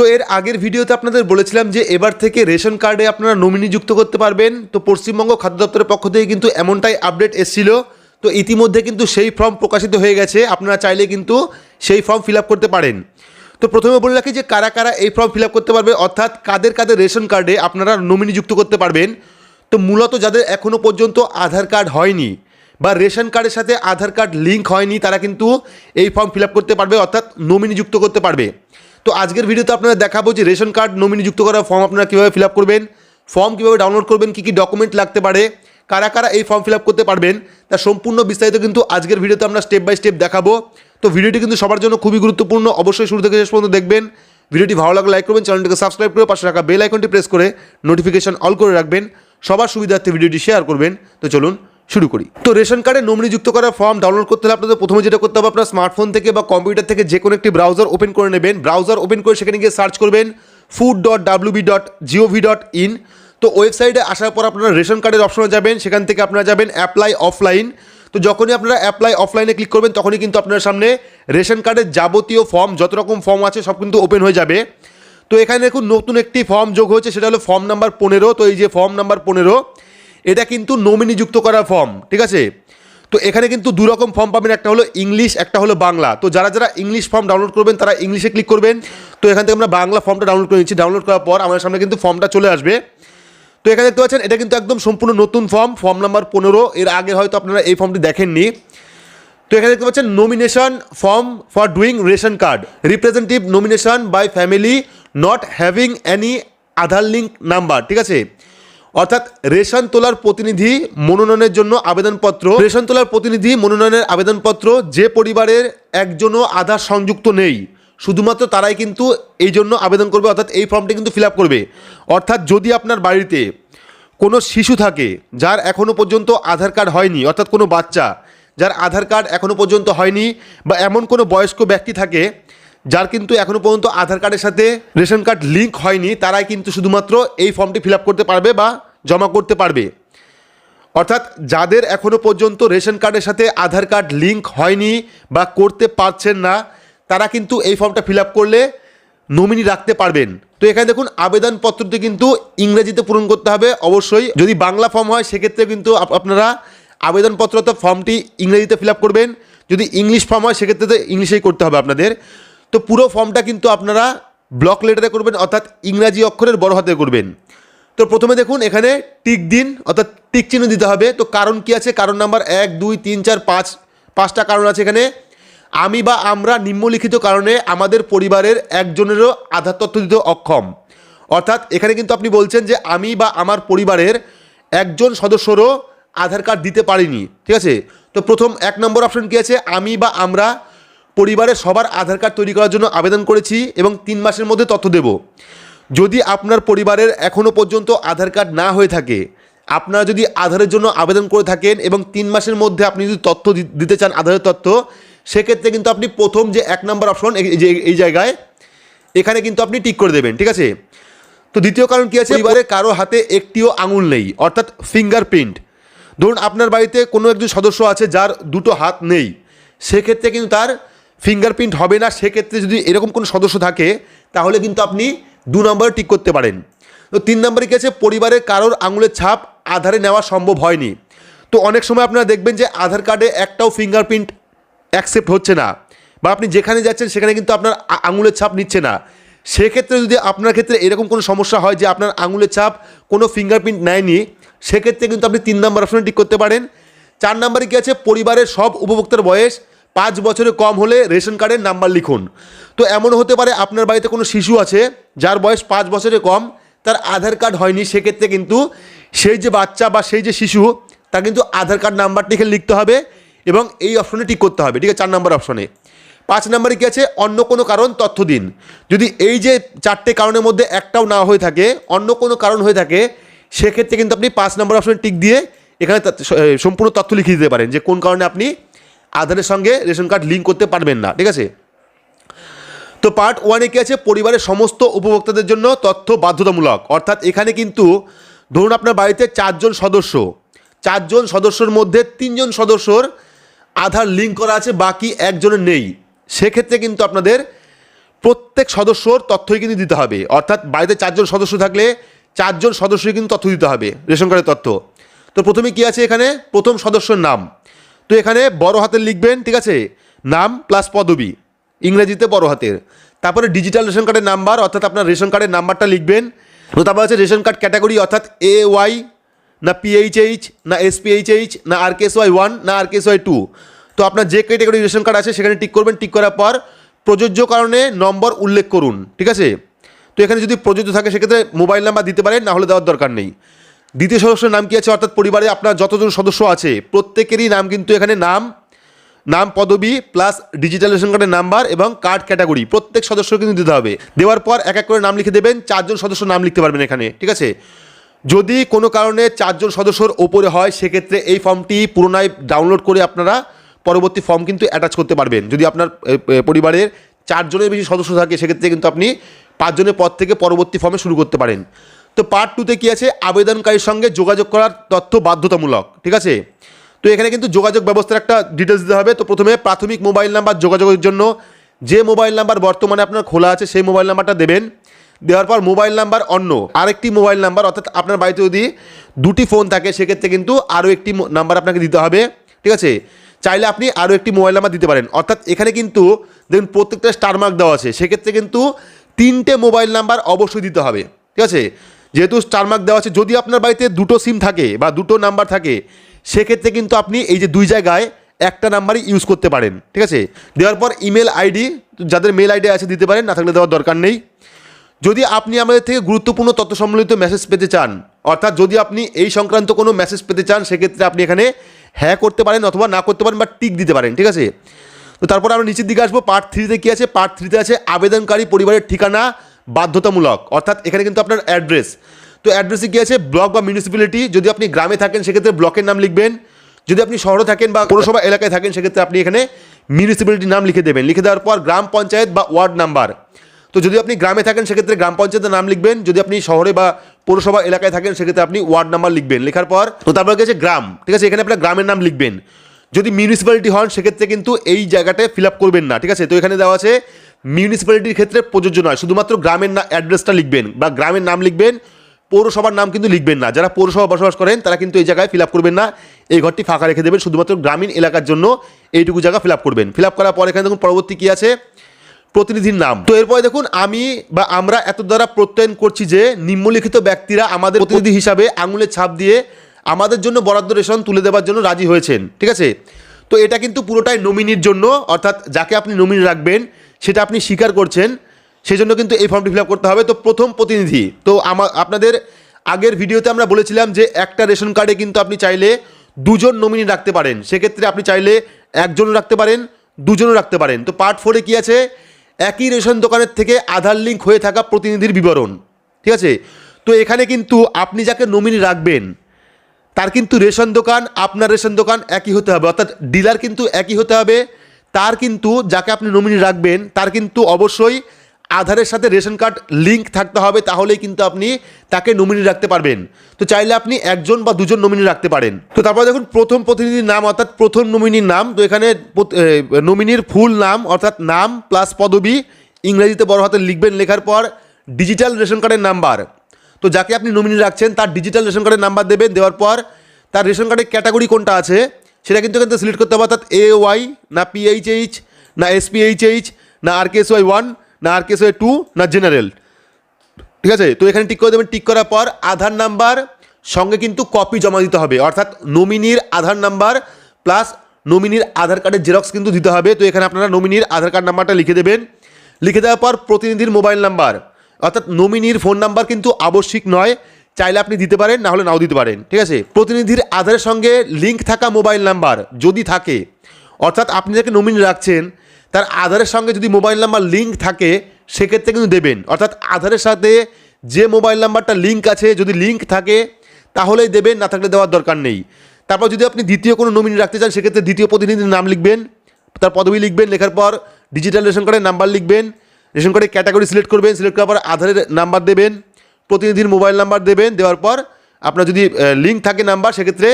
তো এর আগের ভিডিওতে আপনাদের বলেছিলাম যে এবার থেকে রেশন কার্ডে আপনারা নমিনি যুক্ত করতে পারবেন। তো পশ্চিমবঙ্গ খাদ্য দপ্তরের পক্ষ থেকে কিন্তু এমনটাই আপডেট এসেছিল। তো ইতিমধ্যে কিন্তু সেই ফর্ম প্রকাশিত হয়ে গেছে। আপনারা চাইলে কিন্তু সেই ফর্ম ফিল করতে পারেন। তো প্রথমে বলে রাখি যে কারা কারা এই ফর্ম ফিল করতে পারবে, অর্থাৎ কাদের কাদের রেশন কার্ডে আপনারা নমিনি যুক্ত করতে পারবেন। তো মূলত যাদের এখনও পর্যন্ত আধার কার্ড হয়নি বা রেশন কার্ডের সাথে আধার কার্ড লিঙ্ক হয়নি, তারা কিন্তু এই ফর্ম ফিল করতে পারবে, অর্থাৎ নমিনি যুক্ত করতে পারবে। তো আজকের ভিডিওতে আপনারা দেখাবো যে রেশন কার্ড নমিনি যুক্ত করার ফর্ম আপনারা কীভাবে ফিল করবেন ফর্ম কীভাবে ডাউনলোড করবেন, কী কী ডকুমেন্ট লাগতে পারে, কারা কারা এই ফর্ম ফিল করতে পারবেন তার সম্পূর্ণ বিস্তারিত কিন্তু আজকের ভিডিওতে আমরা স্টেপ বাই স্টেপ দেখাবো। তো ভিডিওটি কিন্তু সবার জন্য খুবই গুরুত্বপূর্ণ, অবশ্যই শুরু থেকে শেষ পর্যন্ত দেখবেন। ভিডিওটি ভালো লাগলে লাইক করবেন চ্যানেলটিকে সাবস্ক্রাইব করে পাশে রাখা বেল আইকনটি প্রেস করে নোটিফিকেশন অল করে রাখবেন। সবার সুবিধার্থে ভিডিওটি শেয়ার করবেন। তো চলুন শুরু করি। তো রেশন কার্ডে নমিনি যুক্ত করা ফর্ম ডাউনলোড করতে হলে আপনাদের প্রথমে যেটা করতে হবে, আপনার স্মার্টফোন থেকে বা কম্পিউটার থেকে যে কোনো একটি ব্রাউজার ওপেন করে নেবেন। ব্রাউজার ওপেন করে সেখানে গিয়ে সার্চ করবেন food dot WB dot GOV dot in তো ওয়েবসাইটে আসার পর আপনারা রেশন কার্ডের অপশনে যাবেন, সেখান থেকে আপনারা যাবেন অ্যাপ্লাই অফলাইন তো যখনই আপনারা অ্যাপ্লাই অফলাইনে ক্লিক করবেন, তখনই কিন্তু আপনার সামনে রেশন কার্ডের যাবতীয় ফর্ম যত রকম ফর্ম আছে, সব কিন্তু ওপেন হয়ে যাবে। তো এখানে দেখুন, নতুন একটি ফর্ম যোগ হয়েছে, সেটা হলো ফর্ম নাম্বার পনেরো। তো এই যে ফর্ম নাম্বার পনেরো এটা কিন্তু নমিনি যুক্ত করার ফর্ম ঠিক আছে? তো এখানে কিন্তু দু রকম ফর্ম পাবেন, একটা হলো ইংলিশ একটা হলো বাংলা। তো যারা যারা ইংলিশ ফর্ম ডাউনলোড করবেন, তারা ইংলিশে ক্লিক করবেন। তো এখান থেকে আমরা বাংলা ফর্মটা ডাউনলোড করে নিচ্ছি। ডাউনলোড করার পর আমার সামনে কিন্তু ফর্মটা চলে আসবে। তো এখানে দেখতে পাচ্ছেন, এটা কিন্তু একদম সম্পূর্ণ নতুন ফর্ম ফর্ম নাম্বার পনেরো। এর আগে হয়তো আপনারা এই ফর্মটি দেখেননি। তো এখানে দেখতে পাচ্ছেন nomination form for doing ration card representative nomination by family not having any Aadhaar link number ঠিক আছে? অর্থাৎ রেশন তোলার প্রতিনিধি মনোনয়নের জন্য আবেদনপত্র। রেশন তোলার প্রতিনিধি মনোনয়নের আবেদনপত্র যে পরিবারের একজনও আধার সংযুক্ত নেই, শুধুমাত্র তারাই কিন্তু এই জন্য আবেদন করবে, অর্থাৎ এই ফর্মটি কিন্তু ফিল করবে। অর্থাৎ যদি আপনার বাড়িতে কোনো শিশু থাকে, যার এখনও পর্যন্ত আধার কার্ড হয়নি, অর্থাৎ কোনো বাচ্চা, যার আধার কার্ড এখনও পর্যন্ত হয়নি বা এমন কোনো বয়স্ক ব্যক্তি থাকে যার কিন্তু এখনও পর্যন্ত আধার কার্ডের সাথে রেশন কার্ড লিঙ্ক হয়নি, তারাই কিন্তু শুধুমাত্র এই ফর্মটি ফিল করতে পারবে বা জমা করতে পারবে। অর্থাৎ যাদের এখনও পর্যন্ত রেশন কার্ডের সাথে আধার কার্ড লিঙ্ক হয়নি বা করতে পারছেন না, তারা কিন্তু এই ফর্মটা ফিল করলে নমিনি রাখতে পারবেন। তো এখানে দেখুন, আবেদনপত্রটি কিন্তু ইংরেজিতে পূরণ করতে হবে। অবশ্যই যদি বাংলা ফর্ম হয় সেক্ষেত্রে কিন্তু আপ- আপনারা আবেদনপত্র তো ফর্মটি ইংরেজিতে ফিল করবেন। যদি ইংলিশ ফর্ম হয়, সেক্ষেত্রে তো ইংলিশেই করতে হবে আপনাদের। তো পুরো ফর্মটা কিন্তু আপনারা ব্লক লেটারে করবেন, অর্থাৎ ইংরাজি অক্ষরের বড় হাতে করবেন। তো প্রথমে দেখুন, এখানে টিক দিন, অর্থাৎ টিক চিহ্ন দিতে হবে। তো কারণ কি আছে? কারণ নাম্বার এক, দুই, তিন, চার, পাঁচ, পাঁচটা কারণ আছে এখানে। আমি বা আমরা নিম্নলিখিত কারণে আমাদের পরিবারের একজনেরও আধার তথ্য দিতে অক্ষম। অর্থাৎ এখানে কিন্তু আপনি বলছেন যে আমি বা আমার পরিবারের একজন সদস্যরও আধার কার্ড দিতে পারিনি। ঠিক আছে? তো প্রথম এক নম্বর অপশন কি আছে? আমি বা আমরা পরিবারের সবার আধার কার্ড তৈরি করার জন্য আবেদন করেছি এবং তিন মাসের মধ্যে তথ্য দেব। যদি আপনার পরিবারের এখনও পর্যন্ত আধার কার্ড না হয়ে থাকে, আপনারা যদি আধারের জন্য আবেদন করে থাকেন এবং তিন মাসের মধ্যে আপনি যদি তথ্য দিতে চান আধারের তথ্য, সেক্ষেত্রে কিন্তু আপনি প্রথম যে এক নম্বর অপশন এই জায়গায়, এখানে কিন্তু আপনি টিক করে দেবেন, ঠিক আছে? তো দ্বিতীয় কারণ কি আছে? পরিবারের কারও হাতে একটিও আঙুল নেই, অর্থাৎ ফিঙ্গারপ্রিন্ট ধরুন আপনার বাড়িতে কোনো একজন সদস্য আছে যার দুটো হাত নেই, সেক্ষেত্রে কিন্তু তার ফিঙ্গারপ্রিন্ট হবে না, সেক্ষেত্রে যদি এরকম কোনো সদস্য থাকে, তাহলে কিন্তু আপনি দু নম্বরে টিক করতে পারেন। তো তিন নম্বরে কি আছে? পরিবারের কারোর আঙুলের ছাপ আধারে নেওয়া সম্ভব হয়নি। তো অনেক সময় আপনারা দেখবেন যে আধার কার্ডে একটাও ফিঙ্গারপ্রিন্ট অ্যাকসেপ্ট হচ্ছে না। বা আপনি যেখানে যাচ্ছেন, সেখানে কিন্তু আপনার আঙুলের ছাপ নিচ্ছে না। সেক্ষেত্রে যদি আপনার ক্ষেত্রে এরকম কোনো সমস্যা হয় যে আপনার আঙুলের ছাপ কোনো ফিঙ্গারপ্রিন্ট নেয়নি, সেক্ষেত্রে কিন্তু আপনি তিন নম্বর অপশনে টিক করতে পারেন। চার নম্বরে কী আছে? পরিবারের সব উপভোক্তার বয়স পাঁচ বছরে কম হলে রেশন কার্ডের নাম্বার লিখুন। তো এমন হতে পারে আপনার বাড়িতে কোনো শিশু আছে, যার বয়স পাঁচ বছরে কম, তার আধার কার্ড হয়নি, সেক্ষেত্রে কিন্তু সেই যে বাচ্চা বা সেই যে শিশু, তার কিন্তু আধার কার্ড নাম্বারটি এখানে লিখতে হবে এবং এই অপশনে টিক করতে হবে, ঠিক আছে? চার নম্বর অপশনে। পাঁচ নম্বরে কী আছে? অন্য কোনো কারণ, তথ্য দিন। যদি এই যে চারটে কারণের মধ্যে একটাও না হয়ে থাকে, অন্য কোনো কারণ হয়ে থাকে, সেক্ষেত্রে কিন্তু আপনি পাঁচ নম্বর অপশনে টিক দিয়ে এখানে সম্পূর্ণ তথ্য লিখিয়ে দিতে পারেন যে কোন কারণে আপনি আধারের সঙ্গে রেশন কার্ড লিঙ্ক করতে পারবেন না, ঠিক আছে? তো পার্ট ওয়ানে কি আছে? পরিবারের সমস্ত উপভোক্তাদের জন্য তথ্য বাধ্যতামূলক। অর্থাৎ এখানে কিন্তু ধরুন আপনার বাড়িতে চারজন সদস্য। চারজন সদস্যর মধ্যে তিনজন সদস্যর আধার লিঙ্ক করা আছে, বাকি একজনের নেই। সেক্ষেত্রে কিন্তু আপনাদের প্রত্যেক সদস্যর তথ্যই কিন্তু দিতে হবে। অর্থাৎ বাড়িতে চারজন সদস্য থাকলে চারজন সদস্যই কিন্তু তথ্য দিতে হবে, রেশন কার্ডের তথ্য। তো প্রথমে কি আছে এখানে? প্রথম সদস্যর নাম। তো এখানে বড় হাতের লিখবেন, ঠিক আছে? নাম প্লাস পদবি। ইংরেজিতে বড় হাতের। তারপরে ডিজিটাল রেশন কার্ডের নাম্বার অর্থাৎ আপনার রেশন কার্ডের নাম্বারটা লিখবেন। তো তারপর আছে রেশন কার্ড ক্যাটাগরি অর্থাৎ এ ওয়াই না পিএইচএইচ না এসপিএইচএইচ না আর কেস ওয়াই ওয়ান না আর কেস ওয়াই টু তো আপনার যে ক্যাটাগরি রেশন কার্ড আছে, সেখানে টিক করবেন টিক করার পর প্রযোজ্য কারণে নম্বর উল্লেখ করুন, ঠিক আছে? তো এখানে যদি প্রযোজ্য থাকে, সেক্ষেত্রে মোবাইল নাম্বার দিতে পারেন, না হলে দেওয়ার দরকার নেই। দ্বিতীয় সদস্যের নাম কি আছে? অর্থাৎ পরিবারে আপনার যতজন সদস্য আছে, প্রত্যেকেরই নাম কিন্তু এখানে নাম নাম পদবি প্লাস ডিজিটাল রেশন কার্ডের নাম্বার এবং কার্ড ক্যাটাগরি প্রত্যেক সদস্য কিন্তু দিতে হবে। দেওয়ার পর এক এক করে নাম লিখে দেবেন, চারজন সদস্য নাম লিখতে পারবেন এখানে, ঠিক আছে? যদি কোনো কারণে চারজন সদস্যর ওপরে হয়, সেক্ষেত্রে এই ফর্মটি পুনরায় ডাউনলোড করে আপনারা পরবর্তী ফর্ম কিন্তু অ্যাটাচ করতে পারবেন। যদি আপনার পরিবারের চারজনের বেশি সদস্য থাকে, সেক্ষেত্রে কিন্তু আপনি পাঁচজনের পর থেকে পরবর্তী ফর্মে শুরু করতে পারেন। তো পার্ট টুতে কী আছে? আবেদনকারীর সঙ্গে যোগাযোগ করার তথ্য বাধ্যতামূলক, ঠিক আছে? তো এখানে কিন্তু যোগাযোগ ব্যবস্থার একটা ডিটেলস দিতে হবে। তো প্রথমে প্রাথমিক মোবাইল নাম্বার যোগাযোগের জন্য, যে মোবাইল নাম্বার বর্তমানে আপনার খোলা আছে, সেই মোবাইল নাম্বারটা দেবেন। দেওয়ার পর মোবাইল নাম্বার অন্য, আরেকটি মোবাইল নাম্বার অর্থাৎ আপনার বাড়িতে যদি দুটি ফোন থাকে, সেক্ষেত্রে কিন্তু আরও একটি নাম্বার আপনাকে দিতে হবে, ঠিক আছে? চাইলে আপনি আরও একটি মোবাইল নাম্বার দিতে পারেন। অর্থাৎ এখানে কিন্তু দেখুন, প্রত্যেকটা স্টার মার্ক দেওয়া আছে। সেক্ষেত্রে কিন্তু তিনটে মোবাইল নাম্বার অবশ্যই দিতে হবে, ঠিক আছে? যেহেতু স্টার মার্ক দেওয়া আছে, যদি আপনার বাড়িতে দুটো সিম থাকে বা দুটো নাম্বার থাকে, সেক্ষেত্রে কিন্তু আপনি এই যে দুই জায়গায় একটা নাম্বারই ইউজ করতে পারেন, ঠিক আছে? দেওয়ার পর ইমেল আইডি যাদের মেল আইডি আছে দিতে পারেন, না থাকলে দেওয়ার দরকার নেই। যদি আপনি আমাদের থেকে গুরুত্বপূর্ণ তথ্য সম্বলিত মেসেজ পেতে চান, অর্থাৎ যদি আপনি এই সংক্রান্ত কোনো মেসেজ পেতে চান, সেক্ষেত্রে আপনি এখানে হ্যাঁ করতে পারেন অথবা না করতে পারেন বা টিক দিতে পারেন, ঠিক আছে? তো তারপর আমরা নিচের দিকে আসব পার্ট থ্রিতে কী আছে? পার্ট থ্রিতে আছে আবেদনকারী পরিবারের ঠিকানা বাধ্যতামূলক, অর্থাৎ এখানে কিন্তু আপনার অ্যাড্রেস তো অ্যাড্রেসে কী আছে? ব্লক বা মিউনিসিপ্যালিটি যদি আপনি গ্রামে থাকেন, সেক্ষেত্রে ব্লকের নাম লিখবেন। যদি আপনি শহরে থাকেন বা পৌরসভা এলাকায় থাকেন, সেক্ষেত্রে আপনি এখানে মিউনিসিপ্যালিটির নাম লিখে দেবেন। লিখে দেওয়ার পর গ্রাম পঞ্চায়েত বা ওয়ার্ড নাম্বার। তো যদি আপনি গ্রামে থাকেন, সেক্ষেত্রে গ্রাম পঞ্চায়েতের নাম লিখবেন। যদি আপনি শহরে বা পৌরসভা এলাকায় থাকেন, সেক্ষেত্রে আপনি ওয়ার্ড নাম্বার লিখবেন। লেখার পর, তো তারপর গেছে গ্রাম। ঠিক আছে, এখানে আপনার গ্রামের নাম লিখবেন। যদি মিউনিসিপ্যালিটি হন, সেক্ষেত্রে কিন্তু এই জায়গাটায় ফিল আপ করবেন না। ঠিক আছে, তো এখানে দেওয়া আছে মিউনিসিপ্যালিটির ক্ষেত্রে প্রযোজ্য নয়। শুধুমাত্র গ্রামের না, অ্যাড্রেসটা লিখবেন বা গ্রামের নাম লিখবেন, পৌরসভার নাম কিন্তু লিখবেন না। যারা পৌরসভা বসবাস করেন, তারা কিন্তু এই জায়গায় ফিল করবেন না। এই ঘরটি ফাঁকা রেখে দেবেন, শুধুমাত্র গ্রামীণ এলাকার জন্য এইটুকু জায়গা ফিল করবেন। ফিল করার পর এখানে দেখুন পরবর্তী কী আছে, প্রতিনিধির নাম। তো এরপরে দেখুন, আমি বা আমরা এত দ্বারা প্রত্যয়ন করছি যে নিম্নলিখিত ব্যক্তিরা আমাদের প্রতিনিধি হিসাবে আঙুলের ছাপ দিয়ে আমাদের জন্য বরাদ্দ রেশন তুলে দেওয়ার জন্য রাজি হয়েছেন, ঠিক আছে? তো এটা কিন্তু পুরোটাই নমিনির জন্য, অর্থাৎ যাকে আপনি নমিনি রাখবেন সেটা আপনি স্বীকার করছেন সেই জন্য কিন্তু এই ফর্মটি ফিল করতে হবে। তো প্রথম প্রতিনিধি, তো আমার আপনাদের আগের ভিডিওতে আমরা বলেছিলাম যে একটা রেশন কার্ডে কিন্তু আপনি চাইলে দুজন নমিনি রাখতে পারেন। সেক্ষেত্রে আপনি চাইলে একজনও রাখতে পারেন, দুজনও রাখতে পারেন। তো পার্ট ফোরে কী আছে? একই রেশন দোকানের থেকে আধার লিঙ্ক হয়ে থাকা প্রতিনিধির বিবরণ। ঠিক আছে? তো এখানে কিন্তু আপনি যাকে নমিনি রাখবেন, তার কিন্তু রেশন দোকান, আপনার রেশন দোকান একই হতে হবে। অর্থাৎ ডিলার কিন্তু একই হতে হবে তার কিন্তু যাকে আপনি নমিনি রাখবেন, তার কিন্তু অবশ্যই আধারের সাথে রেশন কার্ড লিঙ্ক থাকতে হবে, তাহলেই কিন্তু আপনি তাকে নমিনি রাখতে পারবেন। তো চাইলে আপনি একজন বা দুজন নমিনি রাখতে পারেন। তো তারপর দেখুন, প্রথম প্রতিনিধির নাম, অর্থাৎ প্রথম নমিনির নাম, তো এখানে নমিনির ফুল নাম, অর্থাৎ নাম প্লাস পদবি ইংরেজিতে বড় হাতে লিখবেন, লেখার পর ডিজিটাল রেশন কার্ডের নাম্বার তো যাকে আপনি নমিনি রাখছেন, তার ডিজিটাল রেশন কার্ডের নাম্বার দেবেন, দেওয়ার পর তার রেশন কার্ডের ক্যাটাগরি কোনটা আছে? সেটা কিন্তু এখান থেকে সিলেক্ট করতে হবে, অর্থাৎ এ ওয়াই না পিএইচএইচ না এসপিএইচএইচ না আর কেস ওয়াই ওয়ান না আর কেস ওয়াই টু না জেনারেল ঠিক আছে? তো এখানে টিক করে দেবেন। টিক করার পর আধার নাম্বার সঙ্গে কিন্তু কপি জমা দিতে হবে, অর্থাৎ নমিনির আধার নাম্বার প্লাস নমিনির আধার কার্ডের জেরক্স কিন্তু দিতে হবে। তো এখানে আপনারা নমিনির আধার কার্ড নাম্বারটা লিখে দেবেন। লিখে দেওয়ার পর প্রতিনিধির মোবাইল নাম্বার অর্থাৎ নমিনির ফোন নাম্বার কিন্তু আবশ্যিক নয়। চাইলে আপনি দিতে পারেন, না হলে নাও দিতে পারেন। ঠিক আছে? প্রতিনিধির আধারের সঙ্গে লিঙ্ক থাকা মোবাইল নাম্বার যদি থাকে, অর্থাৎ আপনি যাকে নমিনি রাখছেন, তার আধারের সঙ্গে যদি মোবাইল নাম্বার লিঙ্ক থাকে, সেক্ষেত্রে কিন্তু দেবেন। অর্থাৎ আধারের সাথে যে মোবাইল নাম্বারটা লিঙ্ক আছে, যদি লিঙ্ক থাকে, তাহলেই দেবেন, না থাকলে দেওয়ার দরকার নেই। তারপর যদি আপনি দ্বিতীয় কোনো নমিনি রাখতে চান, সেক্ষেত্রে দ্বিতীয় প্রতিনিধির নাম লিখবেন, তার পদবি লিখবেন, লেখার পর ডিজিটাল রেশন কার্ডের নাম্বার লিখবেন, রেশন কার্ডের ক্যাটাগরি সিলেক্ট করবেন সিলেক্ট করার পর আধারের নাম্বার দেবেন। প্রতিনিধির মোবাইল নাম্বার দেবেন, দেওয়ার পর আপনার যদি লিঙ্ক থাকে নাম্বার, সেক্ষেত্রে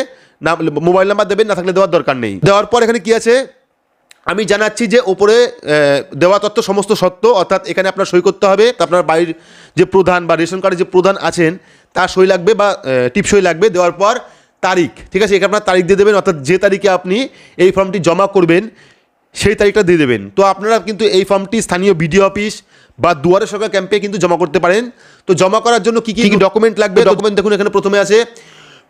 মোবাইল নাম্বার দেবেন, না থাকলে দেওয়ার দরকার নেই। দেওয়ার পর এখানে কি আছে? আমি জানাচ্ছি যে ওপরে দেওয়া তথ্য সমস্ত সত্য, অর্থাৎ এখানে আপনার সই করতে হবে আপনার বাড়ির যে প্রধান বা রেশন কার্ডের যে প্রধান আছেন তার সই লাগবে বা টিপ সই লাগবে, দেওয়ার পর তারিখ, ঠিক আছে? এখানে আপনার তারিখ দিয়ে দেবেন, অর্থাৎ যে তারিখে আপনি এই ফর্মটি জমা করবেন সেই তারিখটা দিয়ে দেবেন। তো আপনারা কিন্তু এই ফর্মটি স্থানীয় বিডিও অফিস বা দুয়ারে সরকার ক্যাম্পে কিন্তু জমা করতে পারেন। তো জমা করার জন্য কী কী ডকুমেন্ট লাগবে? ডকুমেন্ট দেখুন এখানে প্রথমে আছে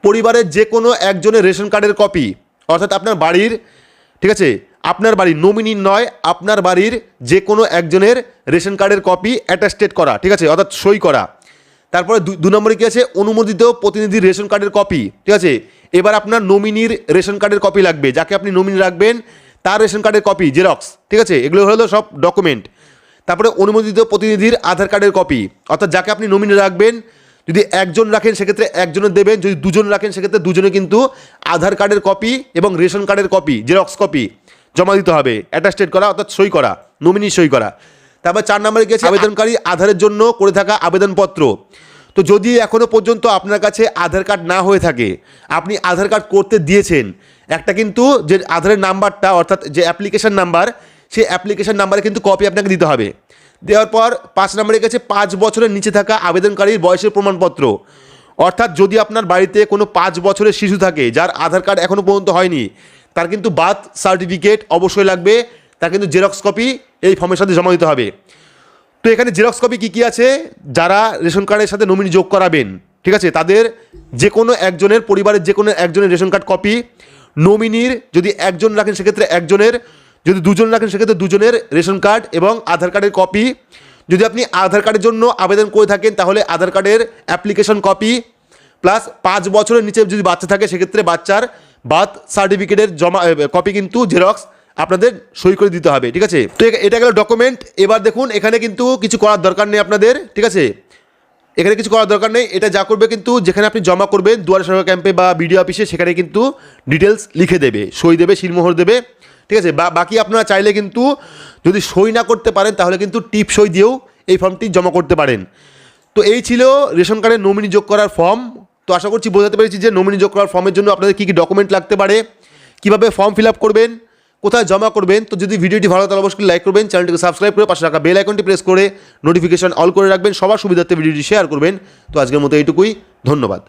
পরিবারের যে কোনো একজনের রেশন কার্ডের কপি অর্থাৎ আপনার বাড়ির ঠিক আছে? আপনার বাড়ির নমিনি নয় আপনার বাড়ির যে কোনো একজনের রেশন কার্ডের কপি অ্যাটাস্টেড করা ঠিক আছে? অর্থাৎ সই করা। তারপরে দু নম্বরে কী আছে? অনুমোদিত প্রতিনিধির রেশন কার্ডের কপি ঠিক আছে? এবার আপনার নমিনির রেশন কার্ডের কপি লাগবে যাকে আপনি নমিনি রাখবেন তার রেশন কার্ডের কপি জেরক্স ঠিক আছে? এগুলো হলো সব ডকুমেন্ট তারপরে অনুমোদিত প্রতিনিধির আধার কার্ডের কপি অর্থাৎ যাকে আপনি নমিনি রাখবেন যদি একজন রাখেন সেক্ষেত্রে একজনের দেবেন যদি দুজন রাখেন সেক্ষেত্রে দুজনে কিন্তু আধার কার্ডের কপি এবং রেশন কার্ডের কপি জেরক্স কপি জমা দিতে হবে অ্যাটাস্টেড করা অর্থাৎ সই করা নমিনি সই করা। তারপর চার নম্বরে গেছে আবেদনকারী আধারের জন্য করে থাকা আবেদনপত্র। তো যদি এখনও পর্যন্ত আপনার কাছে আধার কার্ড না হয়ে থাকে আপনি আধার কার্ড করতে দিয়েছেন একটা কিন্তু যে আধারের নাম্বারটা, অর্থাৎ যে অ্যাপ্লিকেশন নাম্বার সেই অ্যাপ্লিকেশন নাম্বারে কিন্তু কপি আপনাকে দিতে হবে। দেওয়ার পর পাঁচ নম্বরে গেছে পাঁচ বছরের নিচে থাকা আবেদনকারীর বয়সের প্রমাণপত্র। অর্থাৎ যদি আপনার বাড়িতে কোনো পাঁচ বছরের শিশু থাকে, যার আধার কার্ড এখনও পর্যন্ত হয়নি, তার কিন্তু বার্থ সার্টিফিকেট অবশ্যই লাগবে। তার কিন্তু জেরক্স কপি এই ফর্মের সাথে জমা দিতে হবে। তো এখানে জেরক্স কপি কী কী আছে? যারা রেশন কার্ডের সাথে নমিনি যোগ করাবেন, ঠিক আছে? তাদের যে কোনো একজনের, পরিবারের যে কোনো একজনের রেশন কার্ড কপি নমিনির যদি একজন রাখেন সেক্ষেত্রে একজনের, যদি দুজন রাখেন সেক্ষেত্রে দুজনের রেশন কার্ড এবং আধার কার্ডের কপি। যদি আপনি আধার কার্ডের জন্য আবেদন করে থাকেন তাহলে আধার কার্ডের অ্যাপ্লিকেশন কপি। প্লাস পাঁচ বছরের নিচে যদি বাচ্চা থাকে সেক্ষেত্রে বাচ্চার বার্থ সার্টিফিকেটের জমা কপি কিন্তু জেরক্স আপনাদের সই করে দিতে হবে, ঠিক আছে? তো এটা গেল ডকুমেন্ট এবার দেখুন, এখানে কিন্তু কিছু করার দরকার নেই আপনাদের, ঠিক আছে? এখানে কিছু করার দরকার নেই, এটা যা করবে কিন্তু যেখানে আপনি জমা করবেন, দুয়ারে সরকার ক্যাম্পে বা বিডিও অফিসে, সেখানে কিন্তু ডিটেলস লিখে দেবে, সই দেবে, শিলমোহর দেবে, ঠিক আছে? বা বাকি আপনারা চাইলে কিন্তু যদি সই না করতে পারেন, তাহলে কিন্তু টিপ সই দিয়েও এই ফর্মটি জমা করতে পারেন। তো এই ছিল রেশন কার্ডে নমিনি যোগ করার ফর্ম তো আশা করছি বোঝাতে পেরেছি যে নমিনি যোগ করার ফর্মের জন্য আপনাদের কী কী ডকুমেন্ট লাগতে পারে, কীভাবে ফর্ম ফিল আপ করবেন কোথায় জমা করবেন? তো যদি ভিডিওটি ভালো তাহলে অবশ্যই লাইক করবেন, চ্যানেলটিকে সাবস্ক্রাইব করে পাশে রাখা বেল আইকনটি প্রেস করে নোটিফিকেশন অল করে রাখবেন। সবার সুবিধার্থে ভিডিওটি শেয়ার করবেন। তো আজকের মতো এইটুকুই। ধন্যবাদ।